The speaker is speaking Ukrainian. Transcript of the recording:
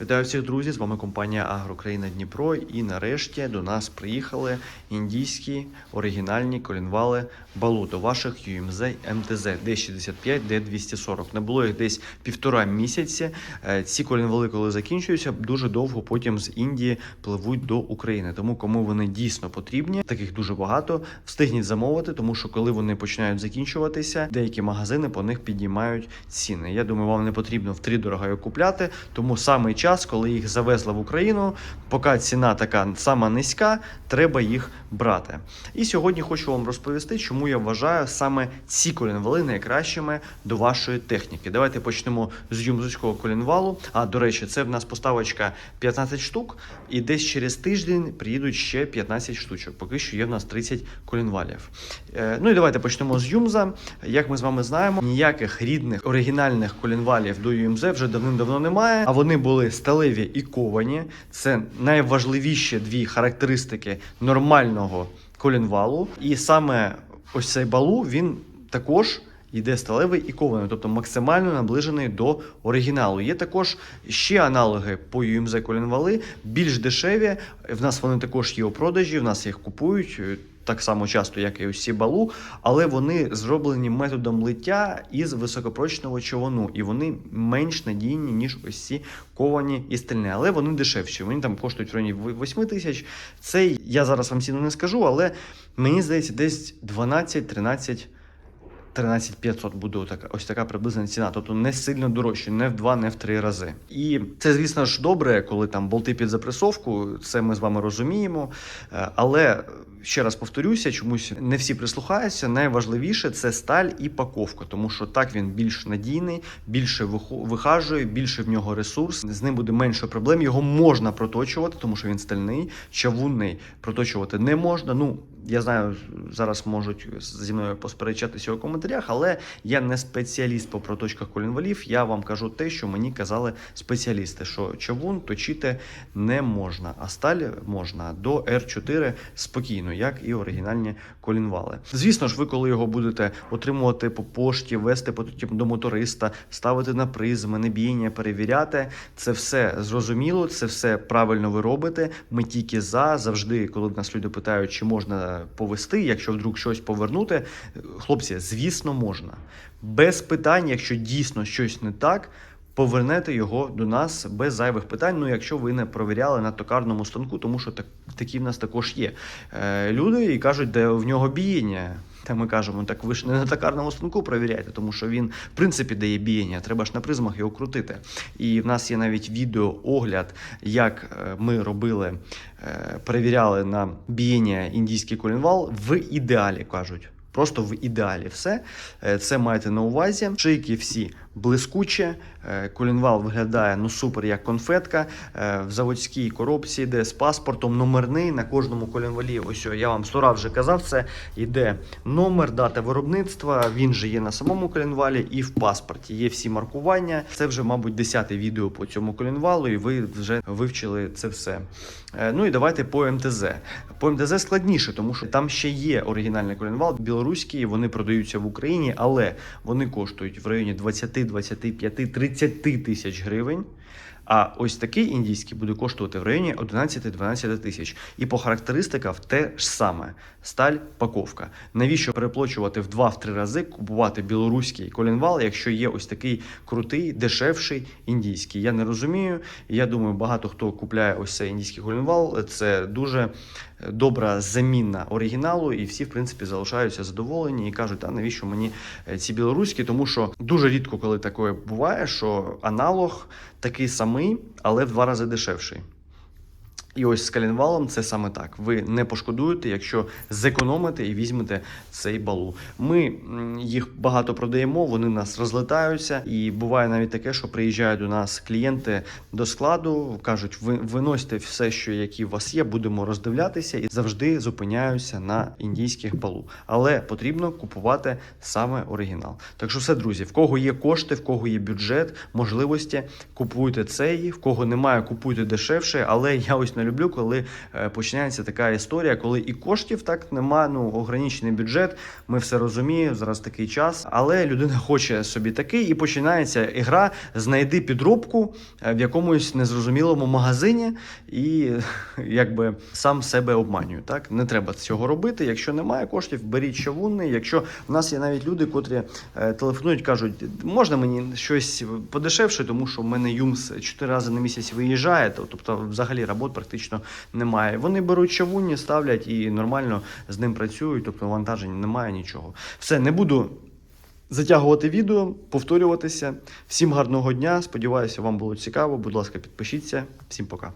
Вітаю всіх друзі! З вами компанія Агрокраїна Дніпро. І нарешті до нас приїхали індійські оригінальні колінвали балу до ваших UMZ МТЗ D65, D240. Не було їх десь півтора місяці. Е, Ці колінвали, коли закінчуються, дуже довго потім з Індії пливуть до України. Тому кому вони дійсно потрібні, таких дуже багато. Встигніть замовити, тому що коли вони починають закінчуватися, деякі магазини по них піднімають ціни. Я думаю, вам не потрібно втридорога їх купляти, тому саме час, коли їх завезли в Україну, поки ціна така сама низька, треба їх брати. І сьогодні хочу вам розповісти, чому я вважаю саме ці колінвали найкращими до вашої техніки. Давайте почнемо з юмзуцького колінвалу. А до речі, це в нас поставочка 15 штук, і десь через тиждень приїдуть ще 15 штучок. Поки що є в нас 30 колінвалів. Е, ну і давайте почнемо з Юмза. Як ми з вами знаємо, ніяких рідних оригінальних колінвалів до ЮМЗ вже давним-давно немає. А вони були сталеві і ковані. Це найважливіші дві характеристики нормального колінвалу. І саме ось цей балу він також. Йде сталевий і кований, тобто максимально наближений до оригіналу. Є також ще аналоги по UMZ колінвали, більш дешеві. В нас вони також є у продажі, в нас їх купують так само часто, як і усі балу, але вони зроблені методом лиття із високопрочного човону, і вони менш надійні, ніж ось ці ковані і стальні. Але вони дешевші. Вони там коштують в районі 8 тисяч. Цей я зараз вам ціну не скажу, але мені здається, десь 12-13 13500 буде отака, ось така приблизна ціна, тобто не сильно дорожче, не в два, не в три рази. І це, звісно ж, добре, коли там болти під запресовку, це ми з вами розуміємо. Е, Але ще раз повторюся, чомусь не всі прислухаються. Найважливіше це сталь і паковка, тому що так він більш надійний, більше вихажує, більше в нього ресурс. З ним буде менше проблем. Його можна проточувати, тому що він стальний, чавунний проточувати не можна. Ну я знаю, зараз можуть зі мною посперечатися у коментарях, але я не спеціаліст по проточках колінвалів. Я вам кажу те, що мені казали спеціалісти, що чавун точити не можна, а сталь можна до R4 спокійно, як і оригінальні колінвали. Звісно ж, ви, коли його будете отримувати по пошті, вести потім до моториста, ставити на призми, небіяння, перевіряти, це все зрозуміло, це все правильно ви робите. Ми тільки за завжди, коли нас люди питають, чи можна повести, якщо вдруг щось повернути. Хлопці, звісно, можна. Без питань, якщо дійсно щось не так. Повернете його до нас без зайвих питань. Ну, якщо ви не провіряли на токарному станку, тому що так, такі в нас також є. Е, люди і кажуть, де в нього біяння. Та ми кажемо, так ви ж не на токарному станку провіряйте, тому що він, в принципі, дає біяння. Треба ж на призмах його крутити. І в нас є навіть відеоогляд, як е, ми робили, е, перевіряли на біяння індійський колінвал в ідеалі кажуть. Просто в ідеалі все. Е, Це маєте на увазі. Шийки всі блискучі. Е, Колінвал виглядає ну супер як конфетка. Е, В заводській коробці йде з паспортом номерний на кожному колінвалі. Ось я вам сто раз вже казав. Це йде номер, дата виробництва. Він же є на самому колінвалі і в паспорті. Є всі маркування. Це вже, мабуть, десяте відео по цьому колінвалу, і ви вже вивчили це все. Е, Ну і давайте по МТЗ. По МТЗ складніше, тому що там ще є оригінальний колінвал, білоруський, вони продаються в Україні, але вони коштують в районі 20, 25, 30 тисяч гривень. А ось такий індійський буде коштувати в районі 11-12 тисяч. І по характеристиках те ж саме: сталь, паковка. Навіщо переплачувати в 2-3 рази, купувати білоруський колінвал, якщо є ось такий крутий, дешевший індійський? Я не розумію. Я думаю, багато хто купляє ось цей індійський колінвал. Це дуже добра заміна оригіналу, і всі, в принципі, залишаються задоволені і кажуть, а навіщо мені е, ці білоруські? Тому що дуже рідко, коли таке буває, що аналог такий самий, але в два рази дешевший. І ось з калінвалом це саме так. Ви не пошкодуєте, якщо зекономите і візьмете цей балу. Ми їх багато продаємо, вони нас розлетаються, і буває навіть таке, що приїжджають до нас клієнти до складу, кажуть, ви виносьте все, що які у вас є, будемо роздивлятися, і завжди зупиняюся на індійських балу. Але потрібно купувати саме оригінал. Так що все, друзі, в кого є кошти, в кого є бюджет, можливості, купуйте цей, в кого немає, купуйте дешевше. Але я ось на люблю, коли е, починається така історія, коли і коштів так нема, ну ограничений бюджет. Ми все розуміємо, зараз такий час. Але людина хоче собі такий, і починається ігра знайди підробку в якомусь незрозумілому магазині, і якби сам себе обманюю. Так не треба цього робити. Якщо немає коштів, беріть човунний. Якщо в нас є навіть люди, котрі е, телефонують, кажуть, можна мені щось подешевше, тому що в мене юмс 4 рази на місяць виїжджає, тобто взагалі робот практично немає. Вони беруть чавунні, ставлять і нормально з ним працюють, тобто навантаження немає нічого. Все, не буду. Затягувати відео, повторюватися. Всім гарного дня. Сподіваюся, вам було цікаво. Будь ласка, підпишіться. Всім пока.